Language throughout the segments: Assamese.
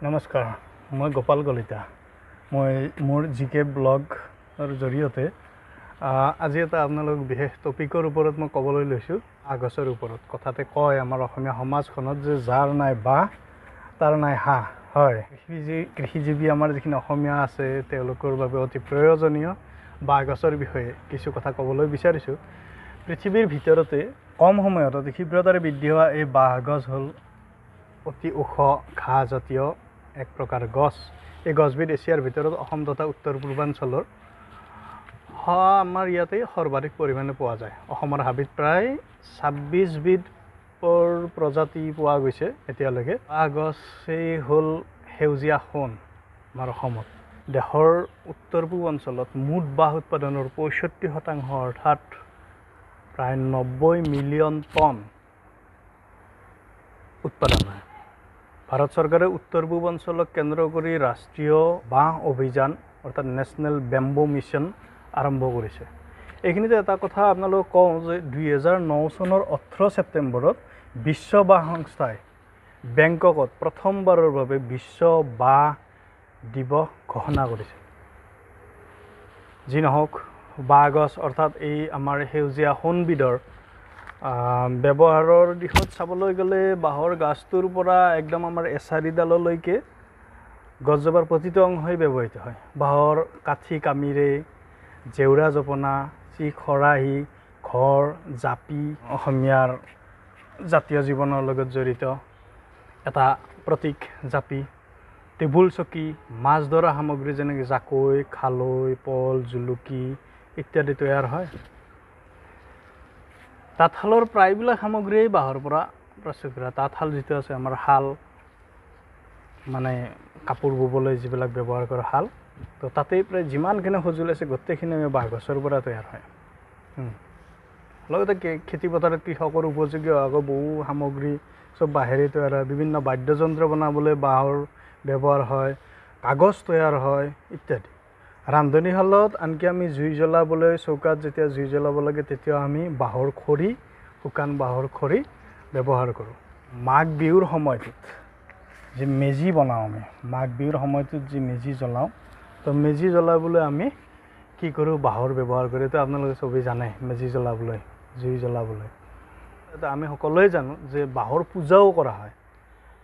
নমস্কাৰ মই গোপাল কলিতা মই মোৰ জি কে ব্লগৰ জৰিয়তে আজি এটা আপোনালোক বিশেষ টপিকৰ ওপৰত মই ক'বলৈ লৈছোঁ। আগছৰ ওপৰত কথাতে কয় আমাৰ অসমীয়া সমাজখনত যে যাৰ নাই বাঁহ তাৰ নাই হাঁহ হয়। কৃষিজী কৃষিজীৱী আমাৰ যিখিনি অসমীয়া আছে তেওঁলোকৰ বাবে অতি প্ৰয়োজনীয়। বাঁহ গছৰ বিষয়ে কিছু কথা ক'বলৈ বিচাৰিছোঁ। পৃথিৱীৰ ভিতৰতে কম সময়ত অতি ক্ষীপ্ৰতাৰে বৃদ্ধি হোৱা এই বাঁহ গছ হ'ল অতি ওখ ঘাঁহজাতীয় এক প্ৰকাৰ গছ। এই গছবিধ এছিয়াৰ ভিতৰত অসম তথা উত্তৰ পূৰ্বাঞ্চলৰ হ- আমাৰ ইয়াতে সৰ্বাধিক পৰিমাণে পোৱা যায়। অসমৰ হাবিত প্ৰায় ছাব্বিছবিধ প্ৰ- প্ৰজাতি পোৱা গৈছে এতিয়ালৈকে। বাঁহ গছেই হ'ল সেউজীয়া সোণ আমাৰ অসমত। দেশৰ উত্তৰ পূব অঞ্চলত মুঠ বাঁহ উৎপাদনৰ পঁয়ষষ্ঠি শতাংশ অৰ্থাৎ প্ৰায় নব্বৈ মিলিয়ন টন উৎপাদন হয়। ভাৰত চৰকাৰে উত্তৰ পূব অঞ্চলক কেন্দ্ৰ কৰি ৰাষ্ট্ৰীয় বাঁহ অভিযান অৰ্থাৎ নেশ্যনেল বেম্বো মিছন আৰম্ভ কৰিছে। এইখিনিতে এটা কথা আপোনালোকক কওঁ যে দুহেজাৰ ন চনৰ ওঠৰ ছেপ্টেম্বৰত বিশ্ব বাঁহ সংস্থাই বেংককত প্ৰথমবাৰৰ বাবে বিশ্ব বাঁহ দিৱস ঘোষণা কৰিছে। যি নহওক বাঁহ গছ অৰ্থাৎ এই আমাৰ সেউজীয়া সোণবিধৰ ব্যৱহাৰৰ দিশত চাবলৈ গ'লে বাঁহৰ গাছটোৰ পৰা একদম আমাৰ এচাৰিডাললৈকে গছজোপাৰ প্ৰতিটো অংশই ব্যৱহৃত হয়। বাঁহৰ কাঠি কামিৰে জেওৰা জপনা চি খৰাহী ঘৰ জাপি অসমীয়াৰ জাতীয় জীৱনৰ লগত জড়িত। এটা প্ৰতীক জাপি টেবুল চকী মাছ ধৰা সামগ্ৰী যেনেকৈ জাকৈ খালৈ পল জুলুকি ইত্যাদি তৈয়াৰ হয়। তাঁতশালৰ প্ৰায়বিলাক সামগ্ৰীয়েই বাঁহৰ পৰা প্ৰস্তুত কৰা। তাঁতশাল যিটো আছে আমাৰ শাল মানে কাপোৰ ববলৈ যিবিলাক ব্যৱহাৰ কৰা শাল তো তাতেই প্ৰায় যিমানখিনি সঁজুলি আছে গোটেইখিনি আমি বাঁহ গছৰ পৰা তৈয়াৰ হয়। লগতে খেতি পথাৰত কৃষকৰ উপযোগী হোৱাকৈ বহু সামগ্ৰী চব বাঁহেৰে তৈয়াৰ হয়। বিভিন্ন বাদ্যযন্ত্ৰ বনাবলৈ বাঁহৰ ব্যৱহাৰ হয় কাগজ তৈয়াৰ হয় ইত্যাদি। ৰান্ধনীশালত আনকি আমি জুই জ্বলাবলৈ চৌকাত যেতিয়া জুই জ্বলাব লাগে তেতিয়া আমি বাঁহৰ খৰি শুকান বাঁহৰ খৰি ব্যৱহাৰ কৰোঁ। মাঘ বিহুৰ সময়টোত যি মেজি বনাওঁ আমি মাঘ বিহুৰ সময়টোত যি মেজি জ্বলাওঁ তো মেজি জ্বলাবলৈ আমি কি কৰোঁ বাঁহৰ ব্যৱহাৰ কৰি তো আপোনালোকে চবেই জানে মেজি জ্বলাবলৈ জুই জ্বলাবলৈ। আমি সকলোৱে জানো যে বাঁহৰ পূজাও কৰা হয়।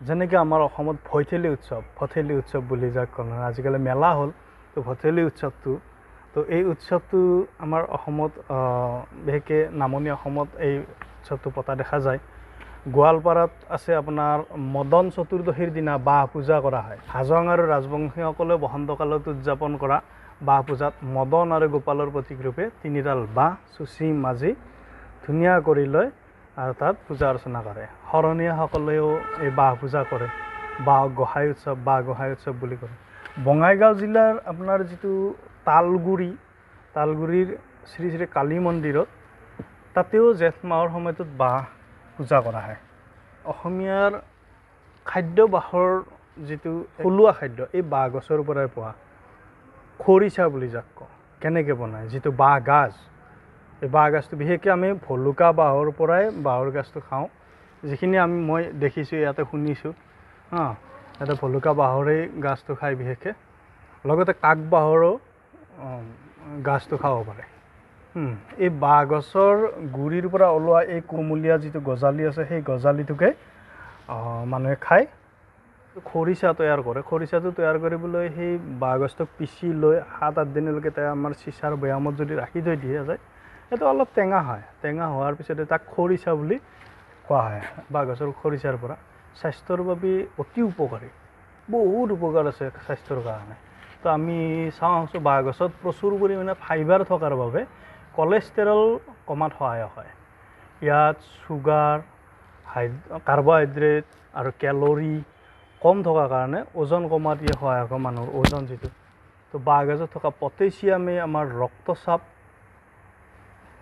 যেনেকৈ আমাৰ অসমত ভৈঠেলী উৎসৱ ভঠেলী উৎসৱ বুলি যাক কয় আজিকালি মেলা হ'ল। তো ভঠেলী উৎসৱটো তো এই উৎসৱটো আমাৰ অসমত বিশেষকৈ নামনি অসমত এই উৎসৱটো পতা দেখা যায়। গোৱালপাৰাত আছে আপোনাৰ মদন চতুৰ্দশীৰ দিনা বাঁহ পূজা কৰা হয়। হাজং আৰু ৰাজবংশীসকলে বসন্তকালত উদযাপন কৰা বাঁহ পূজাত মদন আৰু গোপালৰ প্ৰতীক ৰূপে তিনিডাল বাঁহ চুচি মাজি ধুনীয়া কৰি লৈ আৰু তাত পূজা অৰ্চনা কৰে। শৰণীয়াসকলেও এই বাঁহ পূজা কৰে। বাঁহ গোঁসাই উৎসৱ বাঁহ গোঁসাই উৎসৱ বুলি কয়। বঙাইগাঁও জিলাৰ আপোনাৰ যিটো তালগুৰি তালগুৰিৰ শ্ৰী শ্ৰী কালী মন্দিৰত তাতেও জেঠ মাহৰ সময়টোত বাঁহ পূজা কৰা হয়। অসমীয়াৰ খাদ্য বাঁহৰ যিটো থলুৱা খাদ্য এই বাঁহ গছৰ পৰাই পোৱা খৰিচা বুলি যাক কওঁ কেনেকৈ বনায় যিটো বাঁহ গাজ এই বাঁহ গাজটো বিশেষকৈ আমি ভলুকা বাঁহৰ পৰাই বাঁহৰ গাজটো খাওঁ। যিখিনি আমি মই দেখিছোঁ ইয়াতে শুনিছোঁ হা। ইয়াতে ভলুকা বাঁহৰেই গাজটো খায় বিশেষকৈ। লগতে কাক বাঁহৰো গাজটো খাব পাৰে। এই বাঁহ গছৰ গুৰিৰ পৰা ওলোৱা এই কুমলীয়া যিটো গজালি আছে সেই গজালিটোকে মানুহে খায়। খৰিচা তৈয়াৰ কৰে। খৰিচাটো তৈয়াৰ কৰিবলৈ সেই বাঁহ গছটোক পিচি লৈ সাত আঠ দিনলৈকে তেওঁ আমাৰ চিচাৰ বৈয়ামত যদি ৰাখি থৈ দিয়া যায় সেইটো অলপ টেঙা হয়। টেঙা হোৱাৰ পিছতে তাক খৰিচা বুলি কোৱা হয় বাঁহ গছৰ খৰিচাৰ পৰা। স্বাস্থ্যৰ বাবে অতি উপকাৰী। বহুত উপকাৰ আছে স্বাস্থ্যৰ কাৰণে। তো আমি চাওঁ বাঁহ গছত প্ৰচুৰ পৰিমাণে ফাইবাৰ থকাৰ বাবে কলেষ্ট্ৰল কমাত সহায়ক হয়। ইয়াত চুগাৰ হাই কাৰ্বহাইড্ৰেট আৰু কেলৰি কম থকাৰ কাৰণে ওজন কমাত ই সহায়ক হয় মানুহৰ ওজন যিটো। তো বাঁহগাজত থকা পটেছিয়ামে আমাৰ ৰক্তচাপ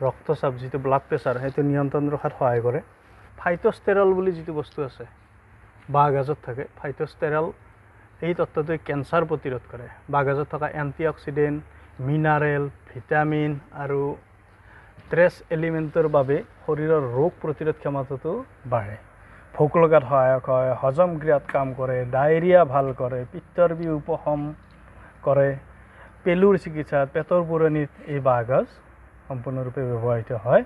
ৰক্তচাপ যিটো ব্লাড প্ৰেছাৰ সেইটো নিয়ন্ত্ৰণ ৰখাত সহায় কৰে। ফাইটষ্টেৰল বুলি যিটো বস্তু আছে বাঁহগাজত থাকে। ফাইটষ্টেৰল এই তত্ত্বটোৱে কেঞ্চাৰ প্ৰতিৰোধ কৰে। বাঁহগাজত থকা এণ্টি অক্সিডেণ্ট মিনাৰেল ভিটামিন আৰু ট্ৰেছ এলিমেণ্টৰ বাবে শৰীৰৰ ৰোগ প্ৰতিৰোধ ক্ষমতাটো বাঢ়ে। ভোক লগাত সহায়ক হয় হজম ক্ৰিয়াত কাম কৰে ডায়েৰিয়া ভাল কৰে পিত্তৰ বিষ উপশম কৰে পেলুৰ চিকিৎসাত পেটৰ পুৰণিত এই বাঁহগাজ সম্পূৰ্ণৰূপে ব্যৱহৃত হয়।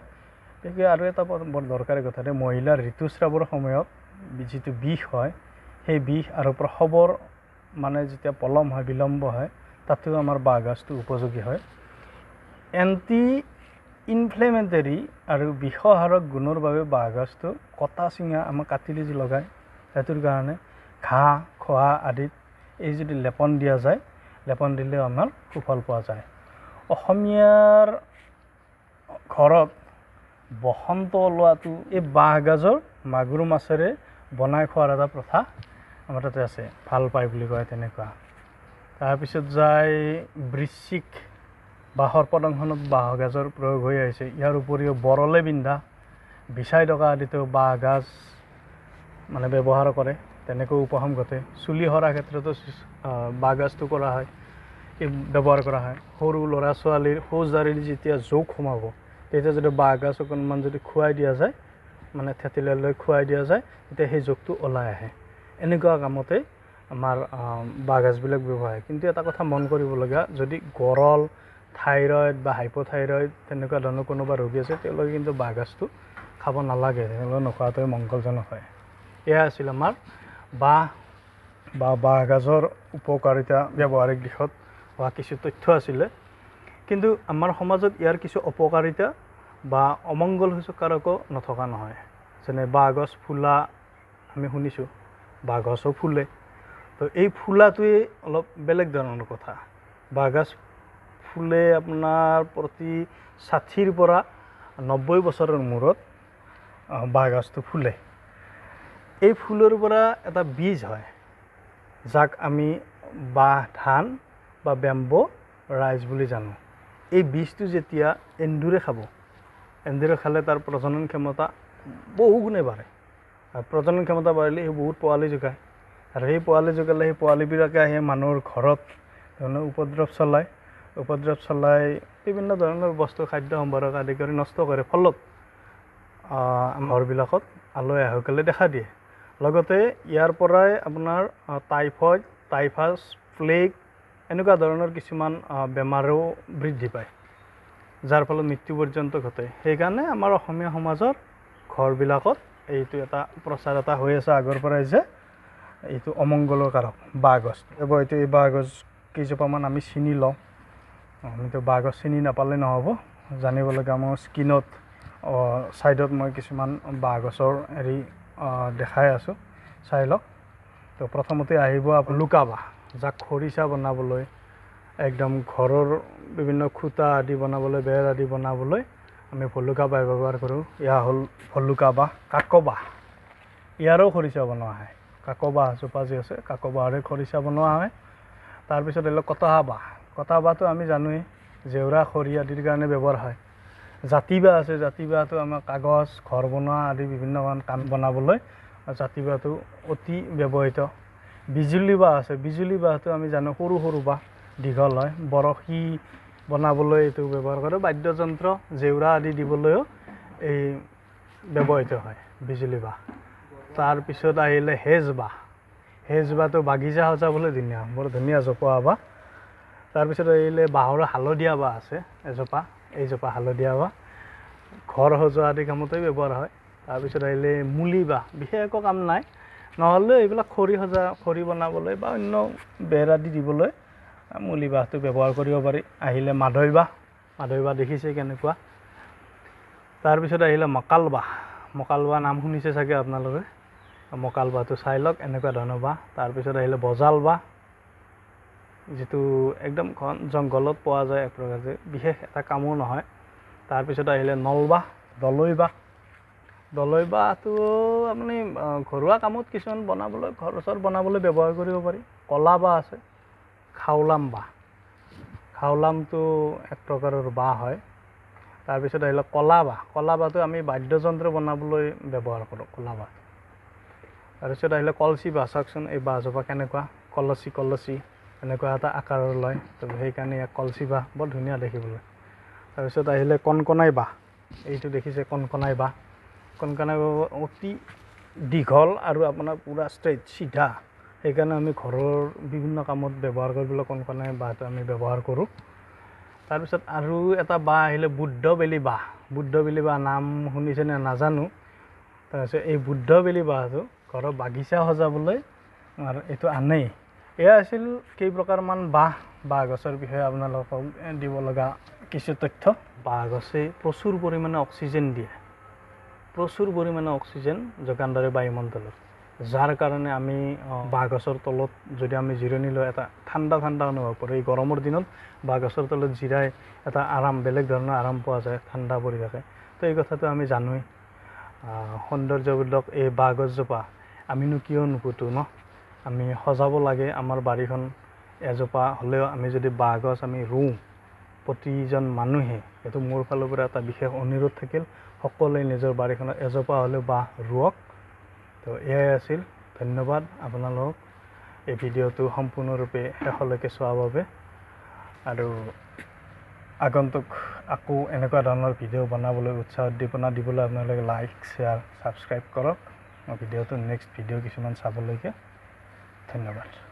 গতিকে আৰু এটা বৰ দৰকাৰী কথা যে মহিলাৰ ঋতুস্ৰাৱৰ সময়ত যিটো বিষ হয় সেই বিষ আৰু প্ৰসৱৰ মানে যেতিয়া পলম হয় বিলম্ব হয় তাতো আমাৰ বাঁহগাজটো উপযোগী হয়। এণ্টি ইনফ্লেমেটৰী আৰু বিষহাৰক গুণৰ বাবে বাঁহগাজটো কটা চিঙা আমাৰ কাটিলি যি লগায় সেইটোৰ কাৰণে ঘাঁহ খোৱা আদিত এই যদি লেপন দিয়া যায় লেপন দিলেও আমাৰ সুফল পোৱা যায়। অসমীয়াৰ ঘৰত বসন্ত ওলোৱাটো এই বাঁহগাজৰ মাগুৰ মাছেৰে বনাই খোৱাৰ এটা প্ৰথা আমাৰ তাতে আছে ভাল পায় বুলি কয় তেনেকুৱা। তাৰপিছত যায় বৃশ্চিক বা সৰ্পদংশনত বাঁহগাজৰ প্ৰয়োগ হৈ আহিছে। ইয়াৰ উপৰিও বৰলে বিন্ধা বিচাই টকা আদিতো বাঁহগাজ মানে ব্যৱহাৰ কৰে তেনেকৈ উপশম ঘটে। চুলি সৰাৰ ক্ষেত্ৰতো আহ, বাঁহগাজটো কৰা হয় ব্যৱহাৰ কৰা হয়। সৰু ল'ৰা ছোৱালীৰ শৌচদাৰীৰ যেতিয়া জোক সোমাব তেতিয়া যদি বাঁহগাজ অকণমান যদি খুৱাই দিয়া যায় মানে থেতেলিয়াই লৈ খুৱাই দিয়া যায় তেতিয়া সেই জোকটো ওলাই আহে। এনেকুৱা কামতে আমাৰ আহ, বাঁহগাজবিলাক ব্যৱহাৰ হয়। কিন্তু এটা কথা মন কৰিবলগীয়া যদি গৰল থাইৰইড বা হাইপ'থাইৰইড তেনেকুৱা ধৰণৰ কোনোবা ৰোগী আছে তেওঁলোকে কিন্তু বাঁহগাজটো খাব নালাগে তেওঁলোকে নোখোৱাটোৱে মংগলজনক হয়। এয়া আছিল আমাৰ বাঁহ বা বাঁহগাজৰ উপকাৰিতা ব্যৱহাৰিক দিশত হোৱা কিছু তথ্য আছিলে। কিন্তু আমাৰ সমাজত ইয়াৰ কিছু অপকাৰিতা বা অমংগল সূচকাৰকো নথকা নহয়। যেনে বাঁহগছ ফুলা আমি শুনিছোঁ বাঁহগছো ফুলে। তো এই ফুলাটোৱে অলপ বেলেগ ধৰণৰ কথা। বাঁহগাজ ফুলে আপোনাৰ প্ৰতি ষাঠিৰ পৰা নব্বৈ বছৰৰ মূৰত আহ, বাঁহগাজটো ফুলে। এই ফুলৰ পৰা এটা বীজ হয় যাক আমি বাঁহ ধান বা বেম্ব ৰাইজ বুলি জানো। এই বীজটো যেতিয়া এন্দুৰে খাব এন্দুৰে খালে তাৰ প্ৰজনন ক্ষমতা বহু গুণে বাঢ়ে। আৰু প্ৰজনন ক্ষমতা বাঢ়িলে সি বহুত পোৱালি যোগায় আৰু সেই পোৱালি যোগালে সেই পোৱালিবিলাকে আহি মানুহৰ ঘৰত ধৰণৰ উপদ্ৰৱ চলায়। উপদ্ৰৱ চলাই বিভিন্ন ধৰণৰ বস্তু খাদ্য সম্ভাৰক আদি কৰি নষ্ট কৰে। ফলত ঘৰবিলাকত আলহী আহুকালে দেখা দিয়ে। লগতে ইয়াৰ পৰাই আপোনাৰ টাইফইড টাইফাছ প্লেগ এনেকুৱা ধৰণৰ কিছুমান বেমাৰো বৃদ্ধি পায়। যাৰ ফলত মৃত্যু পৰ্যন্ত ঘটে। সেইকাৰণে আমাৰ অসমীয়া সমাজৰ ঘৰবিলাকত এইটো এটা প্ৰচাৰ এটা হৈ আছে আগৰ পৰাই যে এইটো অমংগলৰ কাৰক বাঁহগছ। এবাৰ এইটো এই বাঁহগছ কেইজোপামান আমি চিনি লওঁ। আমিতো বাঁহগছ চিনি নাপালে নহ'ব। জানিব লাগে আমাৰ স্কিনত ছাইডত মই কিছুমান বাঁহগছৰ হেৰি আহ, দেখাই আছোঁ। চাই লওক। তো প্ৰথমতে আহিব লুকা বাঁহ যাক খৰিচা বনাবলৈ একদম ঘৰৰ বিভিন্ন খুঁটা আদি বনাবলৈ বেৰ আদি বনাবলৈ আমি ভলুকা বাঁহ ব্যৱহাৰ কৰোঁ। এয়া হ'ল ভলুকা বাঁহ কাক বাঁহ ইয়াৰো খৰিচা বনোৱা হয়। কাক বাঁহ এজোপা যি আছে কাক বাঁহৰে খৰিচা বনোৱা হয়। তাৰপিছত আহিলে কটাহা বাঁহ কটাহ বাঁহটো আমি জানোৱেই জেওৰা খৰি আদিৰ কাৰণে ব্যৱহাৰ হয়। জাতি বাঁহ আছে জাতি বাঁহটো আমাৰ কাগজ ঘৰ বনোৱা আদি বিভিন্ন কাম বনাবলৈ জাতি বাঁহটো অতি ব্যৱহৃত। বিজুলী বাঁহ আছে বিজুলী বাঁহটো আমি জানো সৰু সৰু বাঁহ দীঘল হয়। বৰশী বনাবলৈ এইটো ব্যৱহাৰ কৰে। বাদ্যযন্ত্ৰ জেওৰা আদি দিবলৈও এই ব্যৱহৃত হয় বিজুলী বাঁহ। তাৰপিছত আহিলে হেজ বাঁহ। হেজ বাঁহটো বাগিচা সজাবলৈ ধুনীয়া বৰ ধুনীয়া জপোৱা বাঁহ। তাৰপিছত আহিলে বাঁহৰ হালধীয়া বাঁহ আছে এজোপা এইজোপা হালধীয়া বাঁহ। ঘৰ সজোৱা আদি কামতে ব্যৱহাৰ হয়। তাৰপিছত আহিলে মুলি বাঁহ বিশেষ একো কাম নাই। নহ'লেও এইবিলাক খৰি সজা খৰি বনাবলৈ বা অন্য বেৰ আদি দিবলৈ মুলি বাঁহটো ব্যৱহাৰ কৰিব পাৰি। আহিলে মাদৈ বাঁহ মাদৈ বাঁহ দেখিছে কেনেকুৱা? তাৰপিছত আহিলে মকাল বাঁহ। মকাল বাঁহ নাম শুনিছে চাগে আপোনালোকে? মকাল বাঁহটো চাই লওক এনেকুৱা ধৰণৰ বাঁহ। তাৰপিছত আহিলে বজাল বাঁহ যিটো একদম ঘন জংঘলত পোৱা যায় এক প্ৰকাৰ যে বিশেষ এটা কামো নহয়। তাৰপিছত আহিলে নলবাঁহ দলৈ বাঁহ। দলৈ বাঁহটো আপুনি ঘৰুৱা কামত কিছুমান বনাবলৈ ঘৰ চৰ বনাবলৈ ব্যৱহাৰ কৰিব পাৰি। কলা বাঁহ আছে। খাওলাম বাঁহ খাওলামটো এক প্ৰকাৰৰ বাঁহ হয়। তাৰপিছত আহিলে কলা বাঁহ কলা বাঁহটো আমি বাদ্যযন্ত্ৰ বনাবলৈ ব্যৱহাৰ কৰোঁ কলা বাঁহ তাৰপিছত আহিলে কলচি বাঁহ। চাওকচোন এই বাঁহজোপা কেনেকুৱা? কলচি কলচি এনেকুৱা এটা আকাৰৰ লয়। তো সেইকাৰণে ইয়াক কলচি বাঁহ বৰ ধুনীয়া দেখিবলৈ। তাৰপিছত আহিলে কণকণাই বাঁহ। এইটো দেখিছে কণকণাই বাঁহ। কণকণাই বাঁহ অতি দীঘল আৰু আপোনাৰ পূৰা ষ্ট্ৰেইট চিধা। সেইকাৰণে আমি ঘৰৰ বিভিন্ন কামত ব্যৱহাৰ কৰিবলৈ কণকণে বাঁহটো আমি ব্যৱহাৰ কৰোঁ। তাৰপিছত আৰু এটা বাঁহ আহিলে বুদ্ধ বেলি বাঁহ। বুদ্ধ বেলি বাঁহ নাম শুনিছেনে নাজানো? তাৰপিছত এই বুদ্ধ বেলি বাঁহটো ঘৰৰ বাগিচা সজাবলৈ এইটো আনেই। এয়া আছিল কেইপ্ৰকাৰমান বাঁহ। বাঁহ গছৰ বিষয়ে আপোনালোকক দিব লগা কিছু তথ্য। বাঁহ গছে প্ৰচুৰ পৰিমাণে অক্সিজেন দিয়ে। প্ৰচুৰ পৰিমাণে অক্সিজেন যোগান ধৰে বায়ুমণ্ডলত। যাৰ কাৰণে আমি বাঁহ গছৰ তলত যদি আমি জিৰণি লওঁ এটা ঠাণ্ডা ঠাণ্ডা অনুভৱ কৰোঁ এই গৰমৰ দিনত বাঁহ গছৰ তলত জিৰাই এটা আৰাম বেলেগ ধৰণৰ আৰাম পোৱা যায় ঠাণ্ডা পৰি থাকে। তো এই কথাটো আমি জানোৱেই। সৌন্দৰ্যবিলাক এই বাঁহ গছজোপা আমিনো কিয় নুপুতো ন? আমি সজাব লাগে আমাৰ বাৰীখন এজোপা হ'লেও আমি যদি বাঁহ গছ আমি ৰুওঁ প্ৰতিজন মানুহে এইটো মোৰ ফালৰ পৰা এটা বিশেষ অনুৰোধ থাকিল সকলোৱে নিজৰ বাৰীখনত এজোপা হ'লেও বাঁহ ৰুৱক। তো এয়াই আছিল। ধন্যবাদ আপোনালোকক। এই ভিডিঅ'টো সম্পূৰ্ণৰূপে শেষলৈকে চোৱাৰ বাবে। আৰু আগন্তুক আকৌ এনেকুৱা ধৰণৰ ভিডিঅ' বনাবলৈ উৎসাহ উদ্দীপনা দিবলৈ আপোনালোকে লাইক শ্বেয়াৰ ছাবস্ক্ৰাইব কৰক। মই ভিডিঅ'টো নেক্সট ভিডিঅ' কিছুমান চাবলৈকে। ধন্যবাদ।